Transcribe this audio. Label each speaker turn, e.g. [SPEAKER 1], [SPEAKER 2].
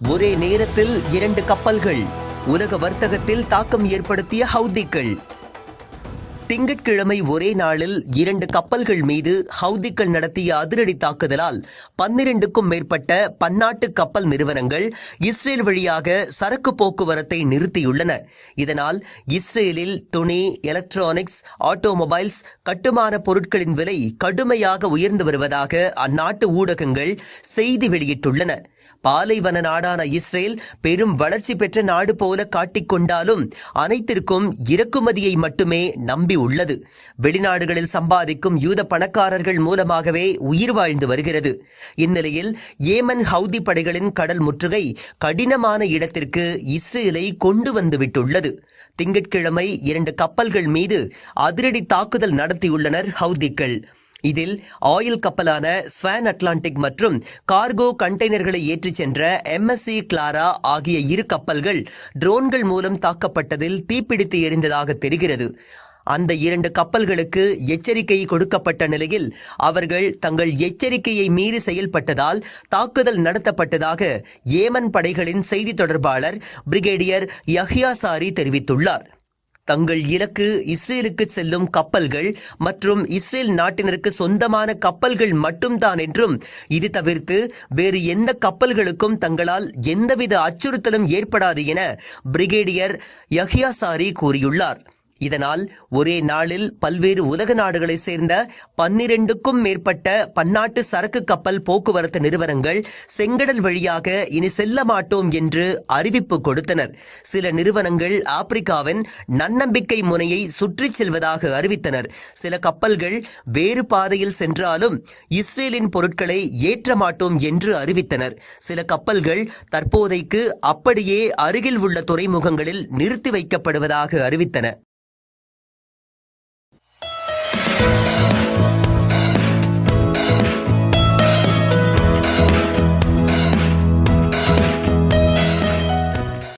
[SPEAKER 1] ஒரே நேரத்தில் இரண்டு கப்பல்கள் உலக வர்த்தகத்தில் தாக்கம் ஏற்படுத்திய ஹவுதிக்கள் திங்கட்கிழமை ஒரே நாளில் இரண்டு கப்பல்கள் மீது ஹவுதிக்கள் நடத்திய அதிரடி தாக்குதலால் பன்னிரண்டுக்கும் மேற்பட்ட பன்னாட்டு கப்பல் நிறுவனங்கள் இஸ்ரேல் வழியாக சரக்கு போக்குவரத்தை நிறுத்தியுள்ளன. இதனால் இஸ்ரேலில் துணி எலக்ட்ரானிக்ஸ் ஆட்டோமொபைல்ஸ் கட்டுமான பொருட்களின் விலை கடுமையாக உயர்ந்து வருவதாக அந்நாட்டு ஊடகங்கள் செய்தி வெளியிட்டுள்ளன. பாலைவன நாடான இஸ்ரேல் பெரும் வளர்ச்சி பெற்ற நாடு போல காட்டிக்கொண்டாலும் அனைத்திற்கும் இறக்குமதியை மட்டுமே நம்பி நிரம்பி உள்ளது. வெளிநாடுகளில் சம்பாதிக்கும் யூத பணக்காரர்கள் மூலமாகவே உயிர் வாழ்ந்து வருகிறது. இந்நிலையில் ஏமன் ஹவுதி படைகளின் கடல் முற்றுகை கடினமான இடத்திற்கு இஸ்ரேலை கொண்டு வந்து விட்டுள்ளது. திங்கட்கிழமை இரண்டு கப்பல்கள் மீது அதிரடி தாக்குதல் நடத்தியுள்ளனர் ஹவுதிக்கள் இதில் ஆயில் கப்பலான ஸ்வான் அட்லாண்டிக் மற்றும் கார்கோ கண்டெய்னர்களை ஏற்றிச் சென்ற எம்எஸ்சி கிளாரா ஆகிய இரு கப்பல்கள் ட்ரோன்கள் மூலம் தாக்கப்பட்டதில் தீப்பிடித்து எரிந்ததாக தெரிகிறது. அந்த இரண்டு கப்பல்களுக்கு எச்சரிக்கை கொடுக்கப்பட்ட நிலையில் அவர்கள் தங்கள் எச்சரிக்கையை மீறி செயல்பட்டதால் தாக்குதல் நடத்தப்பட்டதாக ஏமன் படைகளின் செய்தி தொடர்பாளர் பிரிகேடியர் யஹ்யா சாரி தெரிவித்துள்ளார். தங்கள் இலக்கு இஸ்ரேலுக்கு செல்லும் கப்பல்கள் மற்றும் இஸ்ரேல் நாட்டினருக்கு சொந்தமான கப்பல்கள் மட்டும்தான் என்றும் இது தவிர்த்து வேறு எந்த கப்பல்களுக்கும் தங்களால் எந்தவித அச்சுறுத்தலும் ஏற்படாது என பிரிகேடியர் யஹ்யா சாரி கூறியுள்ளார். இதனால் ஒரே நாளில் பல்வேறு உலக நாடுகளைச் சேர்ந்த பன்னிரண்டுக்கும் மேற்பட்ட பன்னாட்டு சரக்கு கப்பல் போக்குவரத்து நிறுவனங்கள் செங்கடல் வழியாக இனி செல்ல மாட்டோம் என்று அறிவிப்பு கொடுத்தனர். சில நிறுவனங்கள் ஆப்பிரிக்காவின் நன்னம்பிக்கை முனையை சுற்றிச் செல்வதாக அறிவித்தனர். சில கப்பல்கள் வேறு பாதையில் சென்றாலும் இஸ்ரேலின் பொருட்களை ஏற்ற மாட்டோம் என்று அறிவித்தனர். சில கப்பல்கள் தற்போதைக்கு அப்படியே அருகில் உள்ள துறைமுகங்களில் நிறுத்தி வைக்கப்படுவதாக அறிவித்தன.